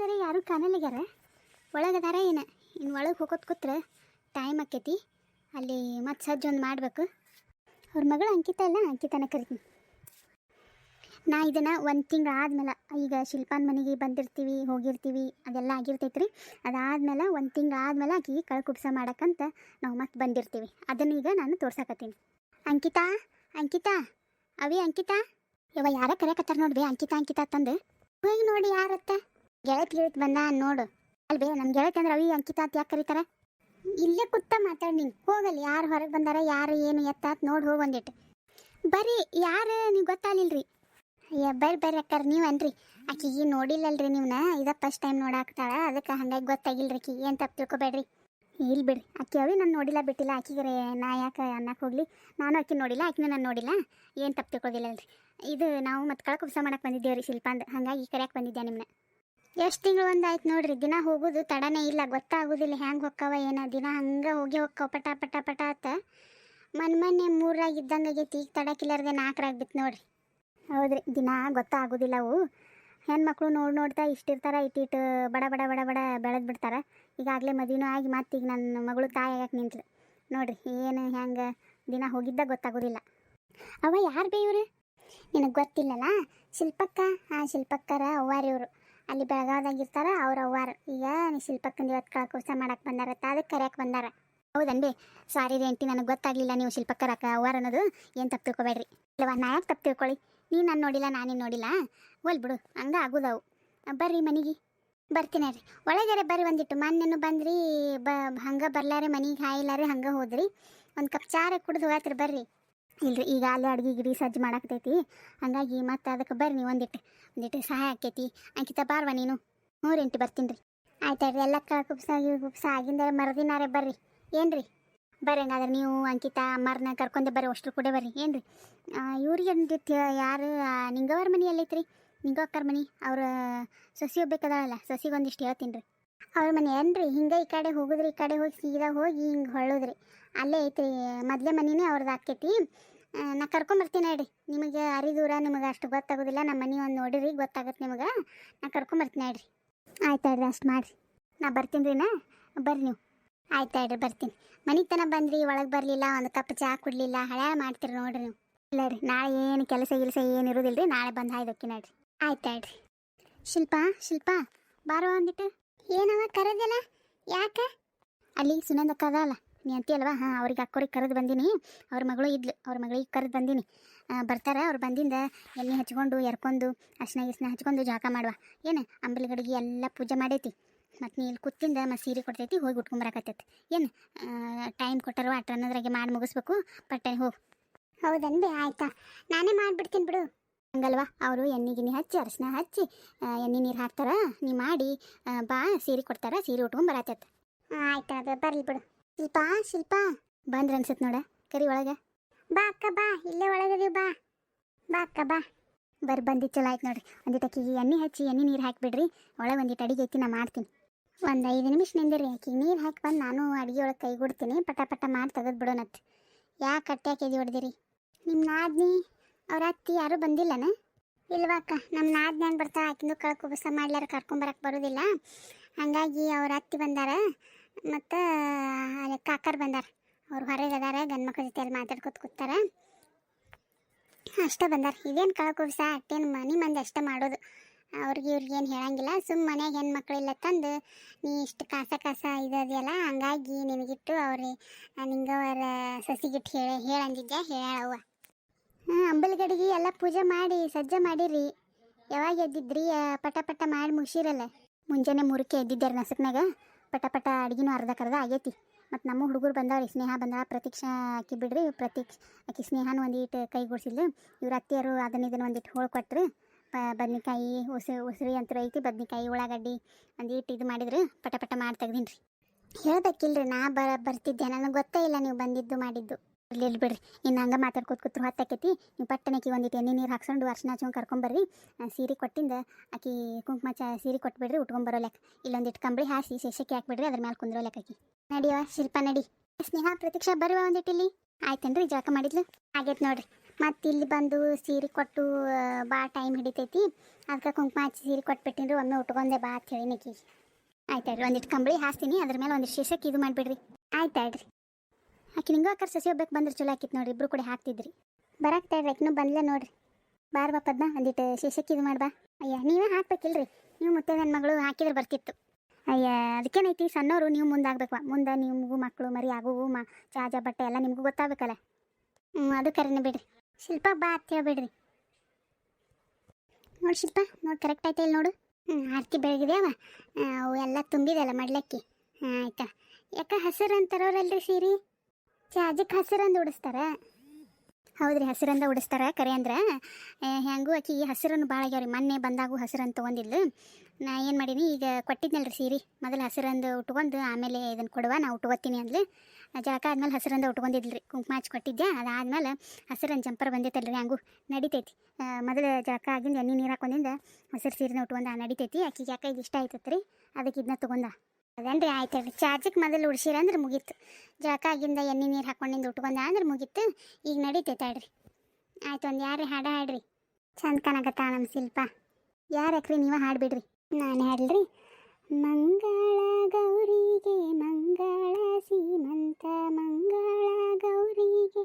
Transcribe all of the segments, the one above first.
ಬಂದರೆ ಯಾರು ಕಾಣಲಿಗ್ಯಾರ ಒಳಗದಾರ ಏನ? ಇನ್ನು ಒಳಗೆ ಹೋಗೋದು ಕೂತ್ರೆ ಟೈಮ್ ಆಕೈತಿ ಅಲ್ಲಿ ಮತ್ತೆ ಸಜ್ಜು ಒಂದು ಮಾಡಬೇಕು. ಅವ್ರ ಮಗಳು ಅಂಕಿತ ಅಲ್ಲ ಅಂಕಿತನ ಕರಿತೀನಿ. ನಾ ಇದನ್ನು ಒಂದು ತಿಂಗಳು ಆದ್ಮೇಲೆ, ಈಗ ಶಿಲ್ಪಾನ್ ಮನೆಗೆ ಬಂದಿರ್ತೀವಿ, ಹೋಗಿರ್ತೀವಿ, ಅದೆಲ್ಲ ಆಗಿರ್ತೈತ್ರಿ. ಅದಾದ್ಮೇಲೆ ಒಂದು ತಿಂಗಳು ಆದ್ಮೇಲೆ ಆಕಿಗೆ ಕಳ್ ಕುಬ್ಸ ಮಾಡಕ್ಕಂತ ನಾವು ಮತ್ತೆ ಬಂದಿರ್ತೀವಿ. ಅದನ್ನ ಈಗ ನಾನು ತೋರ್ಸಕತ್ತೀನಿ. ಅಂಕಿತಾ ಅಂಕಿತಾ, ಅವಿ ಅಂಕಿತಾ. ಇವ ಯಾರ ಕರೆಯಕತ್ತಾರ ನೋಡ್ರಿ ಅಂಕಿತಾ ಅಂಕಿತಾ ತಂದು. ಹೋಗಿ ನೋಡಿ ಯಾರತ್ತ? ಗೆಳತಿ ಗೆಳತಿ ಬಂದ ನೋಡು. ಅಲ್ವೇ ನಮ್ಮ ಗೆಳತಿ ಅಂದ್ರೆ ಅವಿ ಅಂಕಿತ ಅಂತ ಯಾಕೆ ಕರೀತಾರೆ? ಇಲ್ಲೇ ಕುತ್ತ ಮಾತಾಡಿ ನೀನು ಹೋಗಲ್ಲಿ, ಯಾರು ಹೊರಗೆ ಬಂದಾರ, ಯಾರು ಏನು ಎತ್ತಾತ್ ನೋಡಿ ಹೋಗಿ ಬಂದಿಟ್ಟು ಬರಿ ಯಾರು ನೀವು ಗೊತ್ತಾಗಲಿಲ್ರಿ? ಅಯ್ಯ ಬರ್ರಿ ಬರ್ರಿ ಅಕ್ಕಾರ ನೀವನ್ರಿ ಆಕಿಗೆ ನೋಡಿಲ್ಲಲ್ರಿ ನೀವ್ನ. ಇದ ಫಸ್ಟ್ ಟೈಮ್ ನೋಡಾಕ್ತಾಳ. ಅದಕ್ಕೆ ಹಂಗಾಗಿ ಗೊತ್ತಾಗಿಲ್ರಿ ಆಕಿಗೆ. ಏನು ತಪ್ಪು ತಿಳ್ಕೊಬೇಡ್ರಿ. ಇಲ್ಲಿ ಬಿಡ್ರಿ. ಅಕ್ಕಿ ಅವಿ ನಾನು ನೋಡಿಲ್ಲ, ಬಿಟ್ಟಿಲ್ಲ. ಆಕಿಗೆ ನಾ ಯಾಕೆ ಅನ್ನಕ್ಕೆ ಹೋಗ್ಲಿ? ನಾನು ಅಕ್ಕಿ ನೋಡಿಲ್ಲ, ಆಕಿನ ನಾನು ನೋಡಿಲ್ಲ. ಏನು ತಪ್ಪು ತಿಳ್ಕೊದಿಲ್ಲಲ್ರಿ. ಇದು ನಾವು ಮತ್ತೆ ಕಳಕುಬ್ಸ ಮಾಡಕ್ಕೆ ಬಂದಿದ್ದೇವ್ರಿ ಶಿಲ್ಪಾಂದ್. ಹಂಗಾಗಿ ಕರೆಯಕ್ಕೆ ಬಂದಿದ್ದೆ ನಿಮ್ಮನ್ನ ಎಷ್ಟು ತಿಂಗಳು ಒಂದು ಆಯ್ತು ನೋಡ್ರಿ, ದಿನ ಹೋಗೋದು ತಡನೇ ಇಲ್ಲ, ಗೊತ್ತಾಗೋದಿಲ್ಲ ಹ್ಯಾಂಗೆ ಹೊಕ್ಕವ ಏನ, ದಿನ ಹಂಗೆ ಹೋಗಿ ಹೊಕ್ಕವ ಪಟ ಪಟ ಪಟ ಆತ. ಮನ್ ಮೊನ್ನೆ ಮೂರಾಗಿ ಇದ್ದಂಗೆ ಆಗೈತಿ, ಈಗ ತಡಕಿಲ್ಲಾರ್ದೆ ನಾಲ್ಕರಾಗಿ ಬಿತ್ತು ನೋಡ್ರಿ. ಹೌದ್ರಿ, ದಿನ ಗೊತ್ತಾಗೋದಿಲ್ಲ ಅವು. ಹೆಣ್ಮಕ್ಳು ನೋಡಿ ನೋಡ್ತಾ ಇಷ್ಟಿರ್ತಾರ ಇಟ್ಟು ಬಡ ಬಡ ಬಡ ಬಡ ಬೆಳೆದು ಬಿಡ್ತಾರೆ. ಈಗಾಗಲೇ ಮದುವೆನೂ ಆಗಿ ಮತ್ತೆ ಈಗ ನನ್ನ ಮಗಳು ತಾಯಿ ಆಗಕ್ಕೆ ನಿಂತ್ಲು ನೋಡ್ರಿ, ಏನು ಹೆಂಗೆ, ದಿನ ಹೋಗಿದ್ದ ಗೊತ್ತಾಗೋದಿಲ್ಲ. ಅವ ಯಾರು ಬೇ ಇವ್ರು ನಿನಗೆ ಗೊತ್ತಿಲ್ಲಲ್ಲ ಶಿಲ್ಪಕ್ಕ? ಹಾಂ ಶಿಲ್ಪಕ್ಕರ ಅವ್ವಾರಿ ಇವರು. ಅಲ್ಲಿ ಬೆಳಗಾವ್ದಾಗ ಇರ್ತಾರ ಅವ್ರ ಅವ್ವಾರ. ಈಗ ಶಿಲ್ಪಕ್ಕಂದು ಇವತ್ತು ಕಳಕೋಸ ಮಾಡಕ್ಕೆ ಬಂದಾರ ಅದಕ್ಕೆ ಕರೆಯಕ್ಕೆ ಬಂದಾರ. ಹೌದನ್ರಿ? ಸಾರಿ ರೀ ಆಂಟಿ ನನಗೆ ಗೊತ್ತಾಗಲಿಲ್ಲ ನೀವು ಶಿಲ್ಪಕ್ಕರಕ್ಕ ಅವ್ವಾರ ಅನ್ನೋದು. ಏನು ತಪ್ಪು ತಿಳ್ಕೊಬೇಡ್ರಿ. ಇಲ್ಲವಾ ನಾ ಯಾಕೆ ತಪ್ಪು ತಿಳ್ಕೊಳ್ಳಿ ನೀನು ನಾನು ನೋಡಿಲ್ಲ, ನಾನೇನು ನೋಡಿಲ್ಲ. ಹೋಲ್ ಬಿಡು, ಹಂಗೆ ಆಗೋದವು. ಬರ್ರಿ ಮನೆಗೆ. ಬರ್ತೀನಿ ರೀ ಒಳಗಾರೆ ಬರ್ರಿ ಒಂದಿಟ್ಟು. ಮೊನ್ನೆನು ಬಂದ್ರಿ, ಬ, ಹಂಗೆ ಬರ್ಲಾರೆ ಮನೆಗೆ ಹಾಯಿಲ್ಲಾರೆ ಹಂಗೆ ಹೋದ್ರಿ. ಒಂದು ಕಪ್ ಚಾರ ಕುಡಿದು ಹೋಗತ್ರಿ ಬರ್ರಿ. ಇಲ್ರಿ, ಈಗ ಅಲ್ಲೇ ಅಡ್ಗೆ ಗಿಡಿ ಸಜ್ಜು ಮಾಡಾಕತೈತಿ. ಹಂಗಾಗಿ ಮತ್ತೆ ಅದಕ್ಕೆ ಬರ್ರಿ ಒಂದಿಟ್ಟು ಒಂದಿಟ್ಟು ಸಹಾಯ ಆಕೈತಿ ಅಂಕಿತ ಬಾರ್ವ ನೀನು ಎಂಟು ಬರ್ತೀನಿ ರೀ ಆಯ್ತಾಯ್ರಿ ಎಲ್ಲ ಕುಬ್ಸ ಕುಪ್ಸ ಆಗಿಂದ ಮರದಿನಾರೆ ಬರ್ರಿ. ಏನು ರೀ ಬರ್ರಿ ಹಂಗಾದ್ರೆ ನೀವು, ಅಂಕಿತ ಅಮ್ಮರನ್ನ ಕರ್ಕೊಂಡೆ ಬರ್ರಿ, ಅಷ್ಟ್ರು ಕೂಡ ಬರ್ರಿ. ಏನು ರೀ ಇವ್ರಿಗೆ ಯಾರು ನಿಂಗವ್ರ ಮನೆ ಎಲ್ಲೈತ್ರಿ? ನಿಂಗಕ್ಕರ ಮನೆ, ಅವ್ರ ಸೊಸಿ ಹೋಗ್ಬೇಕದಾಳಲ್ಲ ಸೊಸಿಗೆ ಒಂದಿಷ್ಟು ಹೇಳ್ತೀನಿ ರೀ ಅವ್ರ ಮನೆ ಏನ್ರಿ? ಹಿಂಗೆ ಈ ಕಡೆ ಹೋಗುದ್ರಿ, ಈ ಕಡೆ ಹೋಗಿ ಸೀದಾ ಹೋಗಿ ಹಿಂಗೆ ಹೊಳ್ಳೋದ್ರಿ. ಅಲ್ಲೇ ಐತ್ರಿ, ಮೊದಲೇ ಮನೆನೇ ಅವ್ರದ್ದು ಆಕೈತಿ ನಾ ಕರ್ಕೊಂಬರ್ತೀನಿ ನೋಡಿ. ನಿಮಗೆ ಅರಿದೂರ ನಿಮಗೆ ಅಷ್ಟು ಗೊತ್ತಾಗೋದಿಲ್ಲ. ನಮ್ಮ ಮನೆ ಒಂದು ನೋಡಿರಿ, ಗೊತ್ತಾಗುತ್ತೆ ನಿಮಗೆ. ನಾ ಕರ್ಕೊಂಬರ್ತೀನಿ ನೋಡಿರಿ ಆಯ್ತು ಹೇಳ್ರಿ ಅಷ್ಟು ಮಾಡಿರಿ. ನಾ ಬರ್ತೀನಿ ರೀ ನಾ. ಬರ್ರಿ ನೀವು. ಆಯ್ತು ಹೇಳ್ರಿ ಬರ್ತೀನಿ. ಮನೆಗೆ ತನಕ ಬಂದ್ರಿ, ಒಳಗೆ ಬರಲಿಲ್ಲ, ಒಂದು ಕಪ್ ಚಹಾ ಕುಡಲಿಲ್ಲ ಹಳೆ ಮಾಡ್ತೀರಿ ನೋಡಿರಿ ನೀವು. ಇಲ್ಲ ರೀ, ನಾಳೆ ಏನು ಕೆಲಸ ಗಿಲ್ಸ ಏನು ಇರೋದಿಲ್ಲ ರೀ ನಾಳೆ ಬಂದು ಹಾಯ್ದಕ್ಕಿ ನೋಡ್ರಿ. ಆಯ್ತು ಹೇಳ್ರಿ ಶಿಲ್ಪ ಶಿಲ್ಪ, ಬಾರೋ ಅಂದಿಟ್ಟು. ಏನವ, ಕರೆದಿಲ್ಲ? ಯಾಕೆ? ಅಲ್ಲಿ ಸುನಂದಕ್ಕ ಅದಲ್ಲ ನೀ ಅಂತೀಯಲ್ವಾ ಹಾಂ ಅವ್ರಿಗೆ ಅಕ್ಕೋರಿಗೆ ಕರೆದು ಬಂದೀನಿ. ಅವ್ರ ಮಗಳು ಇದ್ಲು ಅವ್ರ ಮಗಳಿಗೆ ಕರೆದು ಬಂದೀನಿ. ಬರ್ತಾರೆ ಅವ್ರು ಬಂದಿಂದ ಎಣ್ಣೆ ಹಚ್ಕೊಂಡು ಎರ್ಕೊಂಡು ಅರ್ಶಿನ ಗಿಸ್ನ ಹಚ್ಕೊಂಡು ಜಾಕ ಮಾಡುವ. ಏನು ಅಂಬಲಿಗಡಿಗೆ ಎಲ್ಲ ಪೂಜೆ ಮಾಡೈತಿ. ಮತ್ತು ನೀ ಇಲ್ಲಿ ಕೂತಿಂದ ಮತ್ತು ಸೀರೆ ಕೊಡ್ತೈತಿ ಹೋಗಿ ಉಟ್ಕೊಂಬರಾಕತ್ತೈತಿ. ಏನು ಟೈಮ್ ಕೊಟ್ಟರು ಅಟ್ರ ಅನ್ನೋದ್ರಾಗೆ ಮಾಡಿ ಮುಗಿಸ್ಬೇಕು. ಪಟ್ಟೆ ಹೋಗು. ಹೌದನ್ಬಿ ಆಯ್ತಾ. ನಾನೇ ಮಾಡಿಬಿಡ್ತೀನಿ ಬಿಡು. ಹಂಗಲ್ವಾ? ಅವರು ಎಣ್ಣೆ ಗಿಣ್ಣೆ ಹಚ್ಚಿ ಅರಶಿನ ಹಚ್ಚಿ ಎಣ್ಣೆ ನೀರು ಹಾಕ್ತಾರ. ನೀ ಮಾಡಿ ಬಾ ಸೀರೆ ಕೊಡ್ತಾರ ಸೀರೆ ಉಟ್ಕೊಂಡು ಬರತ್ತೈತೆ ಆಯ್ತು ಅದು ಬರ್ಲಿ ಬಿಡು. ಶಿಲ್ಪ, ಶಿಲ್ಪಾ. ಬಂದ್ರ ಅನ್ಸತ್ ನೋಡ, ಕರಿ ಒಳಗೆ. ಬಾ ಅಕ್ಕ, ಬಾ, ಇಲ್ಲೇ ಒಳಗದೀವಿ, ಬಾ. ಬಾ ಅಕ್ಕ, ಬಾ. ಬರ್, ಬಂದಿ, ಚಲೋ ಆಯ್ತು ನೋಡ್ರಿ. ಒಂದಿಟ್ಟು ಅಕ್ಕಿಗೆ ಎಣ್ಣೆ ಹಚ್ಚಿ, ಎಣ್ಣೆ ನೀರು ಹಾಕಿಬಿಡ್ರಿ. ಒಳಗೆ ಒಂದಿಟ್ಟು ಅಡಿಗೆ ಐತಿ ನಾ ಮಾಡ್ತೀನಿ. ಒಂದು ಐದು ನಿಮಿಷ ನಿಂದಿರಿ ಆಕಿಗೆ ನೀರು ಹಾಕಿ ಬಂದು ನಾನು ಅಡಿಗೆ ಒಳಗೆ ಕೈ ಕೊಡ್ತೀನಿ ಪಟ ಪಟ ಮಾಡಿ ತೆಗೆದು ಬಿಡೋಣತ್. ಯಾಕೆ ಕಟ್ಟೆ ಹಾಕಿದಿ ಹೊಡೆದಿರಿ? ನಿಮ್ಮ ನಾದ್ನಿ, ಅವ್ರ ಅತ್ತಿ ಯಾರೂ ಬಂದಿಲ್ಲನ? ಇಲ್ವಾ ಅಕ್ಕ? ನಮ್ಮ ನಾದ್ನ ಬರ್ತಾ ಆಕಿಂದು ಕಳ್ಕೊಬಸ ಮಾಡ್ಲಾರ ಕರ್ಕೊಂಬರಕ್ಕೆ ಬರೋದಿಲ್ಲ. ಹಾಗಾಗಿ ಅವ್ರ ಅತ್ತಿ ಬಂದಾರ. ಮತ್ತು ಅಲ್ಲಿ ಕಾಕರ್ ಬಂದಾರ. ಅವ್ರು ಹೊರಗೆ ಅದಾರ, ಗಂಡು ಮಕ್ಳ ಜೊತೆ ಅಲ್ಲಿ ಮಾತಾಡ್ಕೊತ ಕೂತಾರ. ಅಷ್ಟೇ ಬಂದಾರ. ಇದೇನು ಸಾ ಅಟ್ಟೇನು ಮನೆ ಮಂದಿ ಅಷ್ಟೇ ಮಾಡೋದು. ಅವ್ರಿಗೆ ಇವ್ರಿಗೆ ಏನು ಹೇಳಂಗಿಲ್ಲ. ಸುಮ್ಮ ಮನ್ಯಾಗ ಹೆಣ್ಮಕ್ಳಿಲ್ಲ ತಂದು, ನೀ ಇಷ್ಟು ಕಾಸ ಕಾಸ ಇದೆಯಲ್ಲ ಹಂಗಾಗಿ ನಿನಗಿಟ್ಟು ಅವ್ರಿ ನಿಂಗೆ ಅವರ ಸಸಿಗಿಟ್ಟು ಹೇಳಿ ಹೇಳಂದಿದ್ದೆ ಹೇಳವ್ವ ಹ್ಞೂ ಅಂಬಲ್ಗಡಿಗೆ ಎಲ್ಲ ಪೂಜೆ ಮಾಡಿ, ಸಜ್ಜೆ ಮಾಡಿರಿ. ಯಾವಾಗ ಎದ್ದಿದ್ರಿ ಪಟ ಪಟ ಮಾಡಿ ಮುಗಿಸಿರಲ್ಲ. ಮುಂಜಾನೆ ಮುರುಕೆ ಎದ್ದಿದ್ದಾರೆ ನಸಕ್ನಾಗ. ಪಟ ಪಟ ಅಡುಗೆನೂ ಅರ್ಧ ಆಗೈತಿ. ಮತ್ತು ನಮ್ಮ ಹುಡುಗರು ಬಂದವ್ರಿ, ಸ್ನೇಹ ಬಂದ ಪ್ರತೀಕ್ಷಾ ಆಕಿ ಬಿಡ್ರಿ, ಪ್ರತೀಕ್ಷ ಆಕಿ ಸ್ನೇಹನ ಒಂದಿಟ್ಟು ಕೈಗೂಡಿಸಿದ್ಲು. ಇವ್ರ ಅತ್ತಿಯರು ಅದನ್ನ ಇದನ್ನು ಒಂದಿಟ್ಟು ಹೋಳು ಕೊಟ್ಟರು ಪ ಬದ್ನಿಕಾಯಿ ಉಸಿ ಉಸಿರಿ ಅಂತ ಐತಿ, ಬದ್ನಿಕಾಯಿ ಉಳ್ಳಾಗಡ್ಡಿ ಒಂದಿಟ್ಟು ಇದು ಮಾಡಿದ್ರು, ಪಟ ಪಟ ಮಾಡಿ ತೆಗ್ದೀನಿ ರೀ ಹೇಳ್ಬೇಕಿಲ್ರಿ, ನಾ ಬರ್ತಿದ್ದೆ, ನನಗೆ ಗೊತ್ತೇ ಇಲ್ಲ ನೀವು ಬಂದಿದ್ದು ಮಾಡಿದ್ದು. ಇಲ್ಲಿ ಬಿಡ್ರಿ. ಇನ್ನು ಹಂಗೆ ಮಾತಾಡ್ಕೊತ ಕೂತ್ರು ಹೊತ್ತಾಕೈತಿ ನೀವು ಪಟ್ಟಣಕ್ಕೆ ಒಂದಿಟ್ಟು ಎಣ್ಣೆ ನೀರು ಹಾಕ್ಸ್ಕೊಂಡು ಅರ್ಶಿನ ಹಚ್ಕೊಂಡು ಕರ್ಕೊಂಬರ್ರಿ ಸೀರೆ ಕೊಟ್ಟಿಂದ ಆಕಿ ಕುಂಕುಮ ಚ, ಸೀರೆ ಕೊಟ್ಬಿಡ್ರಿ ಉಟ್ಕೊಂಬರೋ ಲೆಕ್ಕ. ಇಲ್ಲೊಂದಿಟ್ಟು ಕಂಬಳಿ ಹಾಸಿ ಶೇಷಕ್ಕೆ ಹಾಕ್ಬಿಡ್ರಿ, ಅದ್ರ ಮೇಲೆ ಕುಂದ್ರೋ ಲೆಕ್ಕಿ ನಡಿಯವ ಶಿಲ್ಪ ನಡಿ. ಸ್ನೇಹ, ಪ್ರತೀಕ್ಷಾ ಬರುವ ಒಂದಿಟ್ಟು ಇಲ್ಲಿ. ಆಯ್ತೇನ್ರಿ, ಜಳಕ ಮಾಡಿದ್ಲು? ಆಗೈತೆ ನೋಡ್ರಿ. ಮತ್ತು ಇಲ್ಲಿ ಬಂದು ಸೀರೆ ಕೊಟ್ಟು ಭಾಳ ಟೈಮ್ ಹಿಡಿತೈತಿ. ಅದಕ್ಕೆ ಕುಂಕುಮ ಹಚ್ಚಿ ಸೀರೆ ಕೊಟ್ಬಿಟ್ಟಿನ್ರಿ, ಒಮ್ಮೆ ಉಟ್ಕೊಂಡೆ ಬಾ ಅಂತ ಹೇಳಿ ಆಯ್ತು ರೀ ಒಂದಿಟ್ಟು ಕಂಬಳಿ ಹಾಸ್ತೀನಿ, ಅದ್ರ ಮೇಲೆ ಒಂದಿಷ್ಟು ಶೇಷಕ್ಕೆ ಇದು ಮಾಡಿಬಿಡ್ರಿ. ಆಯ್ತಾಳ್ರಿ ಆಕಿ ನಿಂಗೂ ಅಕ್ಕರ್ ಸಸಿ ಹೋಗ್ಬೇಕು ಬಂದ್ರೆ ಚಲೋ ಆಕಿತ್ತು ನೋಡ್ರಿ, ಇಬ್ರು ಕೂಡ ಹಾಕ್ತಿದ್ರಿ. ಬರಾಕ್ತಾಳ್ರಿ ಆಕಿನೂ ಬಂದ್ಲ ನೋಡ್ರಿ. ಬಾರ್ ಬಾ ಪದ್ಮ ಅಂದಿಟ್ಟು ಶೇಷಕ್ಕೆ ಇದು ಮಾಡ್ಬಾ. ಅಯ್ಯ, ನೀವೇ ಹಾಕ್ಬೇಕಿಲ್ರಿ. ನೀವು ಮುತ್ತೆ ನನ್ನ ಮಗಳು ಹಾಕಿದ್ರೆ ಬರ್ತಿತ್ತು. ಅಯ್ಯ, ಅದಕ್ಕೇನೈತಿ ಸಣ್ಣವರು ನೀವು ಮುಂದಾಗ್ಬೇಕು ಮುಂದೆ ನಿಮಗೂ ಮಕ್ಕಳು ಮರಿ ಆಗುವು, ಮ, ಚಾಜ, ಬಟ್ಟೆ ಎಲ್ಲ ನಿಮಗೂ ಗೊತ್ತಾಗಬೇಕಲ್ಲ. ಹ್ಞೂ ಅದು ಕರೆನೇ ಬಿಡ್ರಿ. ಶಿಲ್ಪ, ಬಾ ಅಂತ ಹೇಳ್ಬಿಡ್ರಿ. ನೋಡಿ ಶಿಲ್ಪ, ನೋಡಿ ಕರೆಕ್ಟ್ ಆಯ್ತಾ ಇಲ್ಲಿ ನೋಡು. ಹ್ಞೂ ಆರತಿ ಅವ ಅವು ಎಲ್ಲ ತುಂಬಿದೆಲ್ಲ ಮಡ್ಲಕ್ಕಿ. ಹಾಂ ಆಯ್ತಾ. ಯಾಕೆ ಹಸಿರು ಅಂತಾರವ್ರಲ್ರಿ ಸೀರೆ? ಚಾಜಕ್ಕೆ ಹಸಿರಂದು ಉಡಿಸ್ತಾರೆ. ಹೌದ್ರಿ, ಹಸಿರಂದ ಉಡಿಸ್ತಾರ ಕರೆ ಅಂದ್ರೆ. ಹೆಂಗೂ ಈ ಹಸಿರನ್ನು ಭಾಳ ಆಗ್ಯಾವ್ರಿ. ಮೊನ್ನೆ ಬಂದಾಗೂ ಹಸಿರನ್ನು ತೊಗೊಂಡಿದ್ಲು. ನಾ ಏನು ಮಾಡೀನಿ, ಈಗ ಕೊಟ್ಟಿದ್ನಲ್ರಿ ಸೀರೆ. ಮೊದಲು ಹಸಿರಂದು ಉಟ್ಕೊಂಡು ಆಮೇಲೆ ಇದನ್ನು ಕೊಡುವ, ನಾ ಉಟ್ಕೋತೀನಿ ಅಂದ್ಲು. ಜಳಕ ಆದ್ಮೇಲೆ ಹಸಿರಂದ ಉಟ್ಕೊಂಡಿದ್ಲು ಕುಂಕುಮ ಹಚ್ಚಿ ಕೊಟ್ಟಿದ್ದೆ, ಅದಾದ್ಮೇಲೆ ಹಸಿರನ್ ಜಂಪರ್ ಬಂದೈತಲ್ರಿ ಹ್ಯಾಂಗು ನಡಿತೈತಿ. ಮೊದಲು ಜಳಕ ಆಗಿಂದ ಎಣ್ಣೆ ನೀರು ಹಾಕೊಂಡಿಂದ ಹಸಿರು ಸೀರೆನ ಉಟ್ಕೊಂಡ ನಡಿತೈತಿ. ಆಕಿಗೆ ಯಾಕೆ ಇದು ಇಷ್ಟ ಆಯ್ತತ್ರಿ? ಅದಕ್ಕೆ ಇದನ್ನ ತೊಗೊಂಡ. ಅದೇನ್ರಿ ಆಯ್ತು ರೀ ಚಾರ್ಜಿಗೆ ಮೊದಲು ಉಡ್ಸಿರ ಅಂದ್ರೆ ಮುಗೀತು. ಜಳಕಾಗಿಂದ ಎಣ್ಣೆ ನೀರು ಹಾಕೊಂಡಿಂದ ಉಟ್ಕೊಂಡ ಅಂದ್ರೆ ಮುಗೀತು. ಈಗ ನಡಿತೈತೆ ತಡ್ರಿ ಆಯ್ತು, ಒಂದು ಯಾರು ಹಾಡ ಹಾಡ್ರಿ. ಚಂದ ಕಾಣಕತ್ತ ನಮ್ಮ ಶಿಲ್ಪ. ಯಾರಕ್ರಿ ನೀವು ಹಾಡ್ಬಿಡ್ರಿ? ನಾನು ಹಾಡ್ರಿ ಮಂಗಳ ಗೌರಿಗೆ ಮಂಗಳ ಸೀಮಂತ ಮಂಗಳ ಗೌರಿಗೆ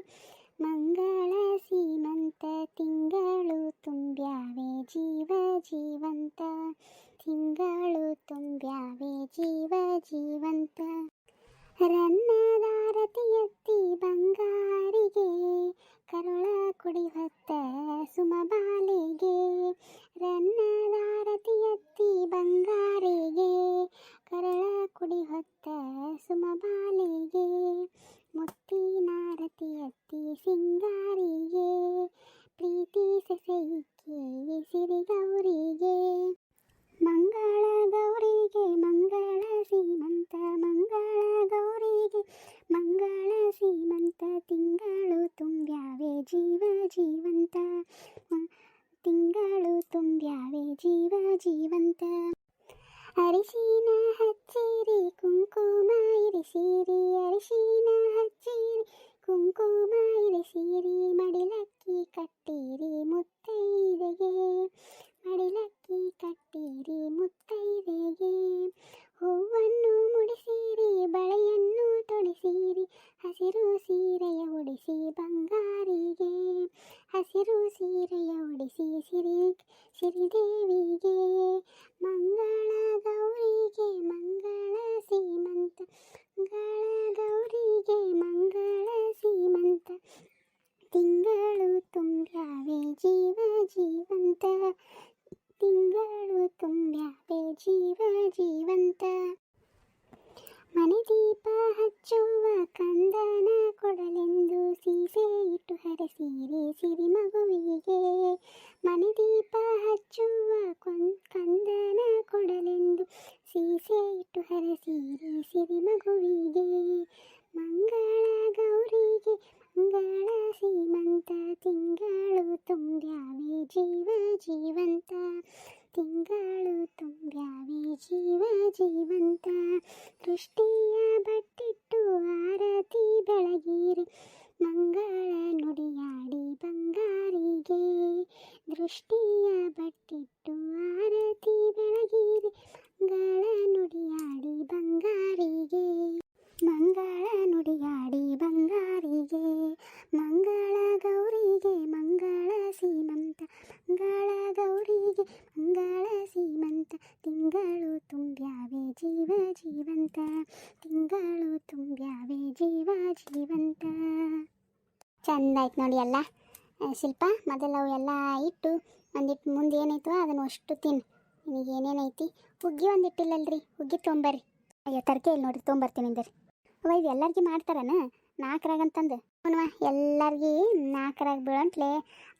ಅರಿಶಿನ ಹಚ್ಚಿರಿ ಕುಂಕುಮ ಇರಿಸಿರಿ ಮಡಿಲಕ್ಕಿ ಕಟ್ಟಿರಿ ಹಸಿರು ಸೀರೆಯ ಉಡಿಸಿ ಸಿರಿ ಸಿರಿದೇವಿಗೆ. ಮಂಗಳ ಗೌರಿಗೆ ಮಂಗಳ ಸೀಮಂತ, ಮಂಗಳ ಗೌರಿಗೆ ಮಂಗಳ ಸೀಮಂತ. ತಿಂಗಳು ತುಂಬ್ಯಾವೆ ಜೀವ ಜೀವಂತ, ತಿಂಗಳು ತುಂಬ್ಯಾವೆ ಜೀವ ಜೀವಂತ. ಮನೆ ದೀಪ ಹಚ್ಚುವ ಕಂದನ ಕೊಡಲೆಂದು ಸೀಸೆ ಇಟ್ಟು ಹರಸಿರಿ ಸಿರಿ ಮಗುವಿಗೆ. ಮನೆ ದೀಪ ಹಚ್ಚುವ ಕಂದನ ಕೊಡಲೆಂದು ಸೀಸೆ ಇಟ್ಟು ಹರಸಿರಿ ಸಿರಿ ಮಗುವಿಗೆ. ಮಂಗಳ ಗೌರಿಗೆ ಮಂಗಳ ಸೀಮಂತ ತಿಂಗಳು ತುಂಬ್ಯಾವೆ ಜೀವ ಜೀವಂತ. ತಿಂಗಳು ತುಂಬ್ಯಾವೆ ಜೀವ ಜೀವಂತ. ದೃಷ್ಟಿಯ ಬಟ್ಟಿಟ್ಟು ಆರತಿ ಬೆಳಗಿರಿ, ಮಂಗಳ ನುಡಿಯಾಡಿ ಬಂಗಾರಿಗೆ. ದೃಷ್ಟಿಯ ಮಂಗಳ ಸೀಮಂತ, ತಿಂಗಳು ತುಂಬ್ಯಾವೆ ಜೀವ ಜೀವಂತ, ತಿಂಗಳು ತುಂಬ್ಯಾವೆ ಜೀವ ಜೀವಂತ. ಚೆಂದ ನೋಡಿ ಎಲ್ಲ. ಶಿಲ್ಪ, ಮೊದಲು ಅವು ಎಲ್ಲ ಇಟ್ಟು ಒಂದಿಟ್ಟು ಮುಂದೆ ಏನೈತೋ ಅದನ್ನು ಅಷ್ಟು ತಿನ್ನು. ನಿನಗೆ ಏನೇನೈತಿ ಹುಗ್ಗಿ ಒಂದು ಇಟ್ಟಿಲ್ಲಲ್ರಿ ಹುಗ್ಗಿ ತೊಂಬರ್ರಿ. ಅಯ್ಯೋ ತರಕೆ ಇಲ್ಲಿ ನೋಡಿರಿ ತೊಂಬರ್ತೀನಿ ಅಂದ್ರಿ ಅವ ಇದು ಎಲ್ಲರಿಗೂ ಮಾಡ್ತಾರನ? ನಾಲ್ಕರಾಗ ಅಂತಂದು. ಅವನವ ಎಲ್ಲರಿಗೂ ನಾಲ್ಕರಾಗ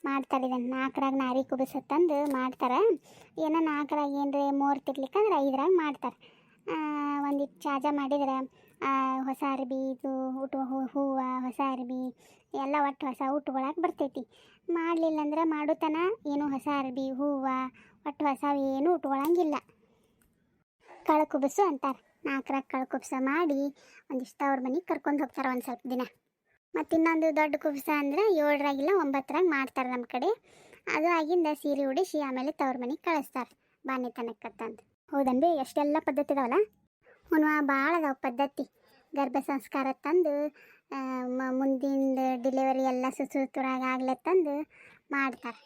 ಮಾಡ್ತಾರೆ ಇದನ್ನು ನಾಲ್ಕರಾಗ ನಾರಿ ಕುಬಿಸತ್ತಂದು ಮಾಡ್ತಾರೆ. ಏನೋ ನಾಲ್ಕರಾಗ ಏನ್ರಿ ಮೂರು ತಿರ್ಲಿಕ್ಕಂದ್ರೆ ಐದರಾಗ ಮಾಡ್ತಾರೆ. ಒಂದಿಟ್ಟು ಚಾಜ ಮಾಡಿದ್ರೆ ಹೊಸ ಅರ್ಬಿ, ಇದು ಊಟ ಹೂವು, ಹೊಸ ಅರ್ಬಿ, ಎಲ್ಲ ಒಟ್ಟು ಹೊಸ ಉಟ್ಕೊಳಕ್ಕೆ ಬರ್ತೈತಿ. ಮಾಡಲಿಲ್ಲ ಅಂದ್ರೆ ಮಾಡೋತನ, ಏನು ಹೊಸ ಅರ್ಬಿ, ಹೂವು ಒಟ್ಟು ಹೊಸ ಏನು ಉಟ್ಕೊಳಂಗಿಲ್ಲ ಕಳ್ಕುಬಸು ಅಂತಾರೆ. ನಾಲ್ಕರಾಗ ಕಳ್ಕುಬ್ಸ ಮಾಡಿ ಒಂದಿಷ್ಟು ಅವ್ರ ಮನೆಗೆ ಕರ್ಕೊಂಡು ಹೋಗ್ತಾರೆ ಒಂದು ಸ್ವಲ್ಪ ದಿನ. ಮತ್ತು ಇನ್ನೊಂದು ದೊಡ್ಡ ಕುಬ್ಸ ಅಂದ್ರೆ ಏಳರಾಗಿಲ್ಲ ಒಂಬತ್ತರಾಗ ಮಾಡ್ತಾರೆ ನಮ್ಮ ಕಡೆ. ಅದು ಆಗಿಂದ ಸೀರೆ ಉಡಿಸಿ ಆಮೇಲೆ ತವ್ರ ಮನೆಗೆ ಕಳಿಸ್ತಾರೆ ಬಾನೆ ತನಕತ್ತಂದು ಹೌದನ್ ಬಿ ಎಷ್ಟೆಲ್ಲ ಪದ್ಧತಿ ಇದಾವಲ್ಲ ಹುಣ್ವ ಭಾಳ ಅದಾವ ಪದ್ಧತಿ. ಗರ್ಭ ಸಂಸ್ಕಾರ ತಂದು ಮುಂದಿನ ಡಿಲಿವರಿ ಎಲ್ಲ ಸುಸೂತರಾಗ ಆಗ್ಲತ್ತಂದು ಮಾಡ್ತಾರೆ.